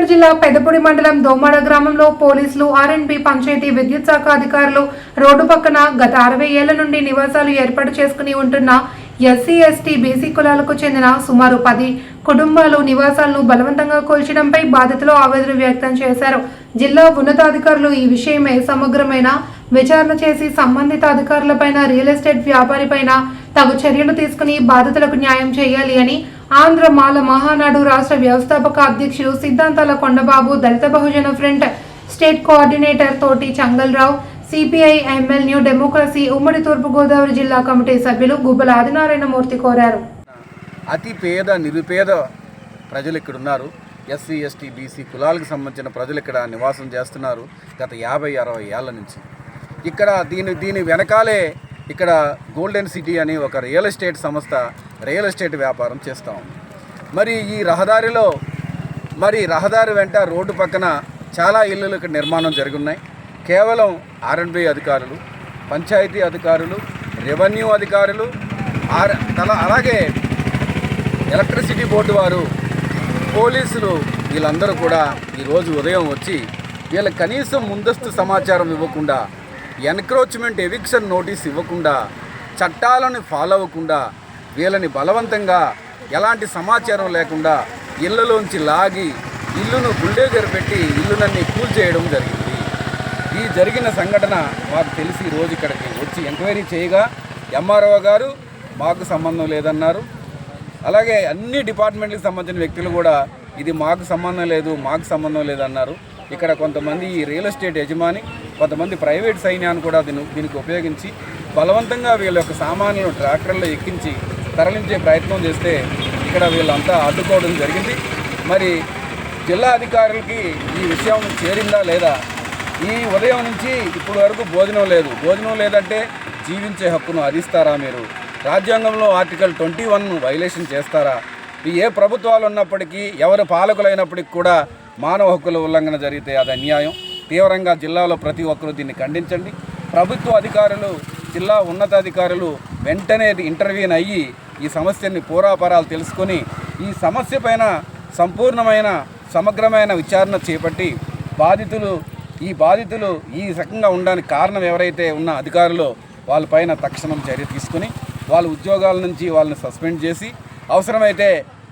కరీంనగర్ జిల్లా పెద్దపూడి మండలం దోమాడ గ్రామంలో పోలీసులు ఆర్ఎండ్బి పంచాయతీ విద్యుత్ శాఖ అధికారులు రోడ్డు పక్కన గత అరవై ఏళ్ళ నుండి నివాసాలు ఏర్పాటు చేసుకుని ఉంటున్న ఎస్సీ ఎస్టీ బీసీ కులాలకు చెందిన సుమారు పది కుటుంబాలు నివాసాలను బలవంతంగా కూల్చడంపై బాధితులు ఆవేదన వ్యక్తం చేశారు. జిల్లా ఉన్నతాధికారులు ఈ విషయమై సమగ్రమైన విచారణ చేసి సంబంధిత అధికారులపైన రియల్ ఎస్టేట్ వ్యాపారిపైన తగు చర్యలు తీసుకుని బాధితులకు న్యాయం చేయాలి అని ఆంధ్ర మాల మహానాడు రాష్ట్ర వ్యవస్థాపక అధ్యక్షుడు సిద్ధాంతాల Kondababu Dalit Bahujan front state coordinator తోటి Changalrao CPI ML new democracy ఉమ్మడి తూర్పుగోదావరి జిల్లా కమిటీ సభ్యులు గుబ్బల ఆదినారాయణమూర్తి కోరారు. అతి పేద నిరుపేద ప్రజలు ఇక్కడ ఉన్నారు ఎస్సీ ఎస్టీ బీసీ కులాలకు సంబంధించిన ప్రజలు ఇక్కడ నివాసం చేస్తున్నారు గత యాభై అరవై ఏళ్ళ నుంచి. ఇక్కడ దీని దీని వెనకాలే ఇక్కడ గోల్డెన్ సిటీ అని ఒక రియల్ ఎస్టేట్ సంస్థ రియల్ ఎస్టేట్ వ్యాపారం చేస్తూ ఉంది. మరి ఈ రహదారిలో మరి రహదారి వెంట రోడ్డు పక్కన చాలా ఇళ్ళు ఇక్కడ నిర్మాణం జరుగున్నాయి. కేవలం ఆర్ఎండ్బి అధికారులు పంచాయతీ అధికారులు రెవెన్యూ అధికారులు ఆర్ అలా అలాగే ఎలక్ట్రిసిటీ బోర్డు వారు పోలీసులు వీళ్ళందరూ కూడా ఈరోజు ఉదయం వచ్చి వీళ్ళకి కనీసం ముందస్తు సమాచారం ఇవ్వకుండా ఎన్క్రోచ్మెంట్ ఎవిక్షన్ నోటీస్ ఇవ్వకుండా చట్టాలను ఫాలో అవ్వకుండా వీళ్ళని బలవంతంగా ఎలాంటి సమాచారం లేకుండా ఇళ్ళలోంచి లాగి ఇల్లును బుల్డేజర్ పెట్టి ఇల్లునన్నీ కూల్చేయడం జరిగింది. ఈ జరిగిన సంఘటన మాకు తెలిసి రోజు ఇక్కడికి వచ్చి ఎంక్వైరీ చేయగా ఎంఆర్ఓ గారు మాకు సంబంధం లేదన్నారు. అలాగే అన్ని డిపార్ట్మెంట్లకు సంబంధించిన వ్యక్తులు కూడా ఇది మాకు సంబంధం లేదు మాకు సంబంధం లేదన్నారు. ఇక్కడ కొంతమంది ఈ రియల్ ఎస్టేట్ యజమాని కొంతమంది ప్రైవేట్ సైన్యాన్ని కూడా దీని దీనికి ఉపయోగించి బలవంతంగా వీళ్ళ యొక్క సామాన్లను ట్రాక్టర్లో ఎక్కించి తరలించే ప్రయత్నం చేస్తే ఇక్కడ వీళ్ళంతా అడ్డుకోవడం జరిగింది. మరి జిల్లా అధికారులకి ఈ విషయం చేరిందా లేదా? ఈ ఉదయం నుంచి ఇప్పటి వరకు భోజనం లేదు. భోజనం లేదంటే జీవించే హక్కును హరిస్తారా మీరు? రాజ్యాంగంలో ఆర్టికల్ ట్వంటీ వన్ వైలేషన్ చేస్తారా? ఏ ప్రభుత్వాలు ఉన్నప్పటికీ ఎవరు పాలకులైనప్పటికీ కూడా మానవ హక్కుల ఉల్లంఘన జరిగితే అది అన్యాయం. తీవ్రంగా జిల్లాలో ప్రతి ఒక్కరూ దీన్ని ఖండించండి. ప్రభుత్వ అధికారులు జిల్లా ఉన్నతాధికారులు వెంటనే ఇంటర్వ్యూన్ అయ్యి ఈ సమస్యని పూరాపరాలు తెలుసుకొని ఈ సమస్య పైన సంపూర్ణమైన సమగ్రమైన విచారణ చేపట్టి బాధితులు ఈ బాధితులు ఈ రకంగా ఉండడానికి కారణం ఎవరైతే ఉన్న అధికారులు వాళ్ళపైన తక్షణం చర్య తీసుకుని వాళ్ళ ఉద్యోగాల నుంచి వాళ్ళని సస్పెండ్ చేసి అవసరమైతే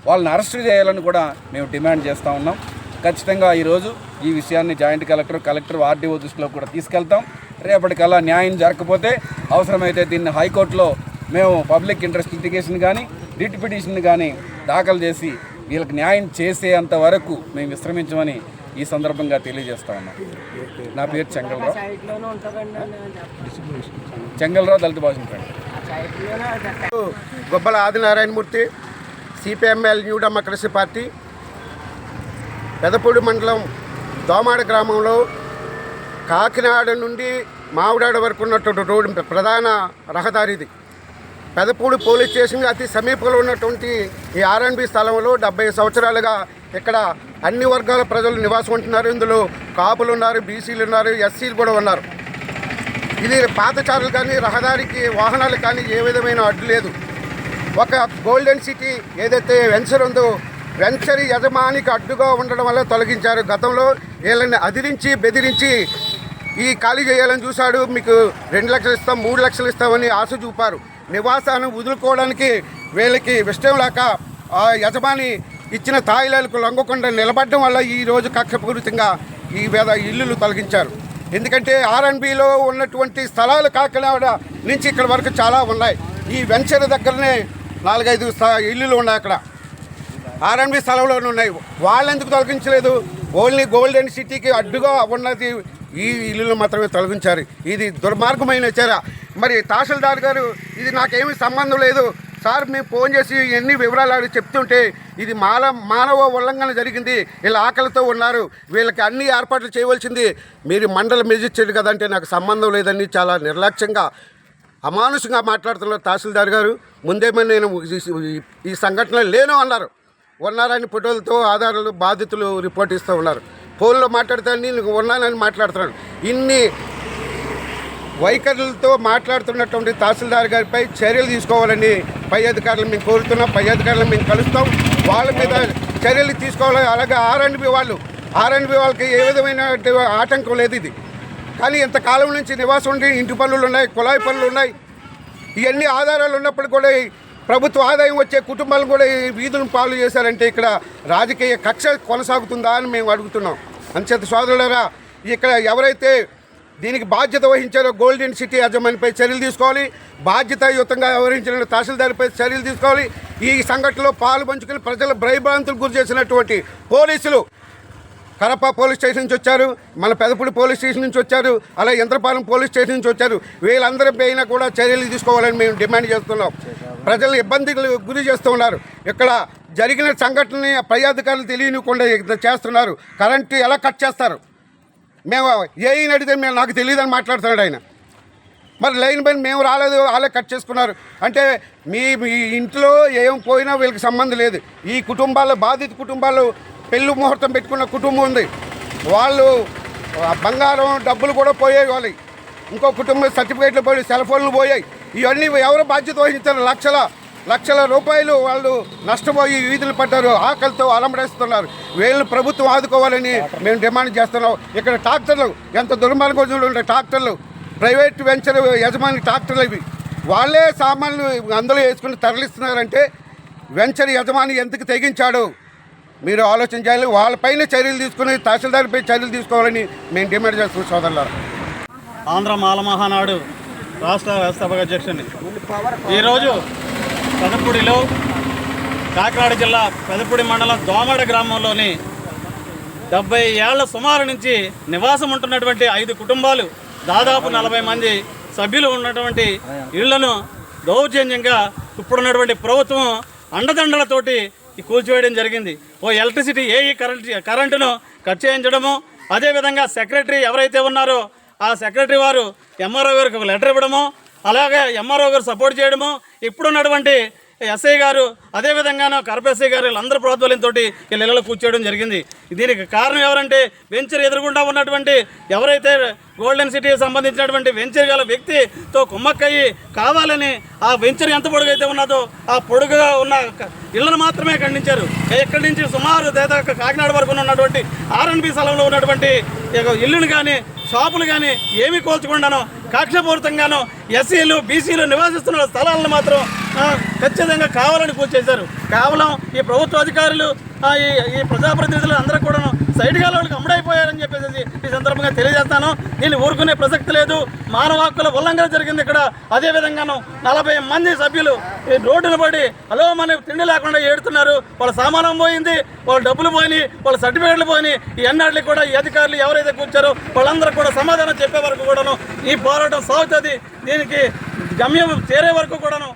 వాళ్ళని అరెస్ట్ చేయాలని కూడా మేము డిమాండ్ చేస్తూ ఉన్నాం. ఖచ్చితంగా ఈరోజు ఈ విషయాన్ని జాయింట్ కలెక్టర్ కలెక్టర్ ఆర్డీఓ దృష్టిలో కూడా తీసుకెళ్తాం. రేపటికల్లా న్యాయం జరగకపోతే అవసరమైతే దీన్ని హైకోర్టులో మేము పబ్లిక్ ఇంట్రెస్ట్ లిటిగేషన్ కానీ రిట్ పిటిషన్ కానీ దాఖలు చేసి వీళ్ళకి న్యాయం చేసేంత వరకు మేము విశ్రమించమని ఈ సందర్భంగా తెలియజేస్తా ఉన్నాం. నా పేరు చెంగల్రావు. చెంగల్రావు దళిత భాష friend Gobbala Adinarayanamurthy CPIML new democracy party Pedapudi మండలం దోమాడ గ్రామంలో కాకినాడ నుండి మావిడాడ వరకు ఉన్నటువంటి రోడ్డు ప్రధాన రహదారి ఇది పెదపూడి పోలీస్ స్టేషన్ అతి సమీపంలో ఉన్నటువంటి ఈ ఆర్ఎన్బి స్థలంలో డెబ్బై సంవత్సరాలుగా ఇక్కడ అన్ని వర్గాల ప్రజలు నివాసం ఉంటున్నారు. ఇందులో కాపులు ఉన్నారు బీసీలు ఉన్నారు ఎస్సీలు కూడా ఉన్నారు. ఇది పాతచారులు కానీ రహదారికి వాహనాలు కానీ ఏ విధమైన అడ్డు లేదు. ఒక గోల్డెన్ సిటీ ఏదైతే వెంచర్ ఉందో వెంచరి యజమానికి అడ్డుగా ఉండడం వల్ల తొలగించారు. గతంలో వీళ్ళని అదిరించి బెదిరించి ఈ ఖాళీ చేయాలని చూశాడు. మీకు రెండు లక్షలు ఇస్తాం మూడు లక్షలు ఇస్తామని ఆశ చూపారు. నివాసాన్ని వదులుకోవడానికి వీళ్ళకి ఇష్టం లేక ఆ యజమాని ఇచ్చిన తాయిలకు లొంగకుండా నిలబడడం వల్ల ఈ రోజు కక్షపూరితంగా ఈ వేద ఇల్లులు తొలగించారు. ఎందుకంటే ఆర్ఎన్బిలో ఉన్నటువంటి స్థలాలు కాకినాడ నుంచి ఇక్కడ వరకు చాలా ఉన్నాయి. ఈ వెంచర్ దగ్గరనే నాలుగైదు స్థా ఇల్లులు ఉన్నాయి అక్కడ. ఆర్ఎండ్బి స్థలంలోనే ఉన్నాయి. వాళ్ళు ఎందుకు తొలగించలేదు? ఓన్లీ గోల్డెన్ సిటీకి అడ్డుగా ఉన్నది ఈ ఇల్లులు మాత్రమే తొలగించారు. ఇది దుర్మార్గమైన చర్య. మరి తహసీల్దార్ గారు ఇది నాకేమీ సంబంధం లేదు. సార్ మేము ఫోన్ చేసి ఎన్ని వివరాలు అడిగి చెప్తుంటే ఇది మాల మానవ ఉల్లంఘన జరిగింది. వీళ్ళ ఆకలితో ఉన్నారు. వీళ్ళకి అన్ని ఏర్పాట్లు చేయవలసింది. మీరు మండల మెజిస్ట్రేట్ కదంటే నాకు సంబంధం లేదని చాలా నిర్లక్ష్యంగా అమానుషంగా మాట్లాడుతున్నారు తహసీల్దార్ గారు. ముందేమో నేను ఈ- ఈ సంఘటన లేను అన్నారు. ఉన్నారని ఫోటోలతో ఆధారాలు బాధితులు రిపోర్ట్ ఇస్తూ ఉన్నారు. ఫోన్లో మాట్లాడితే నేను ఉన్నానని మాట్లాడుతున్నాను ఇన్ని వైఖరులతో మాట్లాడుతున్నటువంటి తహసీల్దార్ గారిపై చర్యలు తీసుకోవాలని పై అధికారులు మేము కోరుతున్నాం. పై అధికారులు మేము కలుస్తాం. వాళ్ళ మీద చర్యలు తీసుకోవాలి. అలాగే ఆర్ఎండ్బి వాళ్ళు. ఆర్ఎండ్బి వాళ్ళకి ఏ విధమైన ఆటంకం లేదు ఇది. కానీ ఇంతకాలం నుంచి నివాసం ఉండి ఇంటి పనులు ఉన్నాయి కుళాయి పనులు ఉన్నాయి. ఇవన్నీ ఆధారాలు ఉన్నప్పుడు కూడా ప్రభుత్వ ఆదాయం వచ్చే కుటుంబాలు కూడా ఈ వీధులను పాలు చేశారంటే ఇక్కడ రాజకీయ కక్ష కొనసాగుతుందా అని మేము అడుగుతున్నాం. అంచేత సోదరులరా ఇక్కడ ఎవరైతే దీనికి బాధ్యత వహించారో గోల్డెన్ సిటీ యజమానిపై చర్యలు తీసుకోవాలి. బాధ్యతాయుతంగా వ్యవహరించిన తహసీల్దార్పై చర్యలు తీసుకోవాలి. ఈ సంఘటనలో పాలు పంచుకుని ప్రజల భయభ్రాంతులు గురి చేసినటువంటి పోలీసులు కరప పోలీస్ స్టేషన్ నుంచి వచ్చారు మన పెదపూడి పోలీస్ స్టేషన్ నుంచి వచ్చారు అలా యంత్రపాలెం పోలీస్ స్టేషన్ నుంచి వచ్చారు. వీళ్ళందరిపైన కూడా చర్యలు తీసుకోవాలని మేము డిమాండ్ చేస్తున్నాం. ప్రజలు ఇబ్బందులు గురి చేస్తూ ఉన్నారు. ఇక్కడ జరిగిన సంఘటనని పై అధికారులు తెలియనికుండా చేస్తున్నారు. కరెంటు ఎలా కట్ చేస్తారు? మేము ఏ అడిగితే మేము నాకు తెలియదని మాట్లాడుతున్నాడు ఆయన. మరి లైన్ పైన మేము రాలేదు వాళ్ళే కట్ చేసుకున్నారు. అంటే మీ మీ ఇంట్లో ఏం పోయినా వీళ్ళకి సంబంధం లేదు. ఈ కుటుంబాల్లో బాధిత కుటుంబాలు పెళ్ళి ముహూర్తం పెట్టుకున్న కుటుంబం ఉంది. వాళ్ళు బంగారం డబ్బులు కూడా పోయేవాళ్ళు. ఇంకో కుటుంబం సర్టిఫికేట్లు పోయి సెల్ ఫోన్లు పోయాయి. ఇవన్నీ ఎవరు బాధ్యత వహించారు? లక్షల లక్షల రూపాయలు వాళ్ళు నష్టపోయి వీధులు పడ్డారు. ఆకలితో అలమడేస్తున్నారు. వీళ్ళని ప్రభుత్వం ఆదుకోవాలని మేము డిమాండ్ చేస్తున్నాం. ఇక్కడ ట్రాక్టర్లు ఎంత దుర్మార్గం ఉండే ట్రాక్టర్లు. ప్రైవేట్ వెంచర్ యజమాని ట్రాక్టర్లు ఇవి. వాళ్ళే సామాన్లు అందులో వేసుకుని తరలిస్తున్నారంటే వెంచర్ యజమాని ఎందుకు తెగించాడు? మీరు ఆలోచన చేయాలి. వాళ్ళపైన చర్యలు తీసుకుని తహసీల్దార్పై చర్యలు తీసుకోవాలని మేము డిమాండ్ చేస్తున్నాం సోదరులారా. ఆంధ్ర మాలమహానాడు రాష్ట్ర వ్యవస్థాపక అధ్యక్షుడిని. ఈరోజు పెదపూడిలో కాకినాడ జిల్లా పెదపూడి మండలం దోమడ గ్రామంలోని డెబ్బై ఏళ్ళ సుమారు నుంచి నివాసం ఉంటున్నటువంటి ఐదు కుటుంబాలు దాదాపు నలభై మంది సభ్యులు ఉన్నటువంటి ఇళ్ళను దౌర్జన్యంగా ఇప్పుడున్నటువంటి ప్రభుత్వం అండదండలతోటి కూల్చివేయడం జరిగింది. ఓ ఎలక్ట్రిసిటీ ఏఈ కరెంట్ కరెంటును కట్ చేయించడము అదేవిధంగా సెక్రటరీ ఎవరైతే ఉన్నారో ఆ సెక్రటరీ వారు ఎంఆర్ఓ గారికి ఒక లెటర్ ఇవ్వడము అలాగే ఎంఆర్ఓ గారు సపోర్ట్ చేయడము ఇప్పుడున్నటువంటి ఎస్ఐ గారు అదేవిధంగాను కరప గారు వీళ్ళందరూ ప్రోద్బలంతో వీళ్ళ ఇళ్ళలో కూర్చోవడం జరిగింది. దీనికి కారణం ఎవరంటే వెంచర్ ఎదురుగుండా ఉన్నటువంటి ఎవరైతే గోల్డెన్ సిటీకి సంబంధించినటువంటి వెంచర్ గల వ్యక్తితో కుమ్మక్కయ్యి కావాలని ఆ వెంచర్ ఎంత పొడుగైతే ఉన్నదో ఆ పొడుగుగా ఉన్న ఇళ్ళను మాత్రమే ఖండించారు. ఎక్కడి నుంచి సుమారు దాదాపు కాకినాడ వరకు ఉన్నటువంటి ఆర్ఎన్బి స్థలంలో ఉన్నటువంటి ఇల్లును కానీ షాపులు కానీ ఏమీ కోల్చకుండానో కక్షపూరితంగానో ఎస్సీలు బీసీలు నివాసిస్తున్న స్థలాలను మాత్రం ఖచ్చితంగా కావాలని కూర్చేశారు కేవలం ఈ ప్రభుత్వ అధికారులు ఈ ఈ ప్రజాప్రతినిధులు అందరూ కూడా సైడ్ వాళ్ళకి అమ్ముడైపోయారని చెప్పేసి ఈ సందర్భంగా తెలియజేస్తాను. దీన్ని ఊరుకునే ప్రసక్తి లేదు. మానవ హక్కుల ఉల్లంఘన జరిగింది ఇక్కడ. అదే విధంగాను నలభై మంది సభ్యులు ఈ రోడ్డును పడి హలో మన తిండి లేకుండా ఏడుతున్నారు. వాళ్ళ సామానం పోయింది వాళ్ళ డబ్బులు పోయినాయి వాళ్ళ సర్టిఫికేట్లు పోయినాయి. ఈ అన్నిటికి కూడా ఈ అధికారులు ఎవరైతే కూర్చారో వాళ్ళందరూ కూడా సమాధానం చెప్పే వరకు కూడాను ఈ పోరాటం సాగుతుంది. దీనికి గమ్యం చేరే వరకు కూడాను